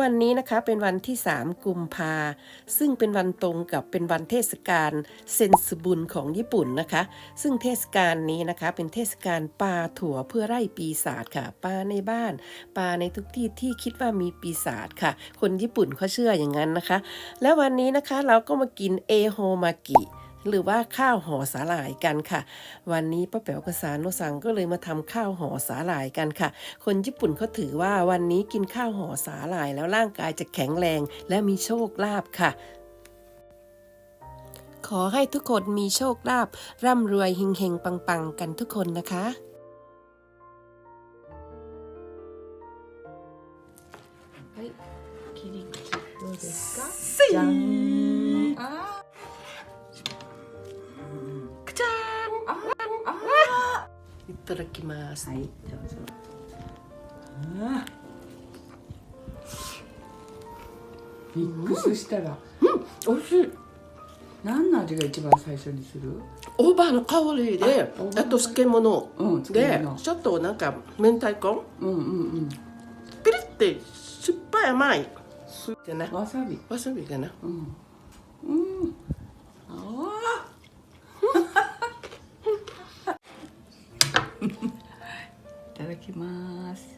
วันนี้นะคะเป็นวันที่ 3 กุมภาซึ่งเป็นวันตรงกับเป็นวันเทศกาลเซนสบุนของญี่ปุ่นนะคะ ซึ่งเทศกาลนี้นะคะเป็นเทศกาลปลาถั่วเพื่อไล่ปีศาจค่ะปลาในบ้านปลาในทุกที่ที่คิดว่ามีปีศาจค่ะ คนญี่ปุ่นเขาเชื่ออย่างนั้นนะคะ แล้ววันนี้นะคะเราก็มากินเอโฮมากิ หรือว่าข้าวห่อสาหร่ายกันค่ะ วันนี้ป้าแป๋วกับสารโนซังก็เลยมาทำข้าวห่อสาหร่ายกันค่ะ คนญี่ปุ่นเขาถือว่าวันนี้กินข้าวห่อสาหร่ายแล้วร่างกายจะแข็งแรงและมีโชคลาภค่ะ ขอให้ทุกคนมีโชคลาภร่ำรวยเฮงๆ ปังๆ กันทุกคนนะคะ はい、切り口どうですか。 いただきますー。はい、どうぞ。ミックスしたら、美味しい何の味が一番最初にする？大葉の香りであと漬物うん、漬で物ちょっとなんか明太子うんうんピリって酸っぱい甘いじゃなうん。わさび。わさびかなうん。うん。ああ。いただきます。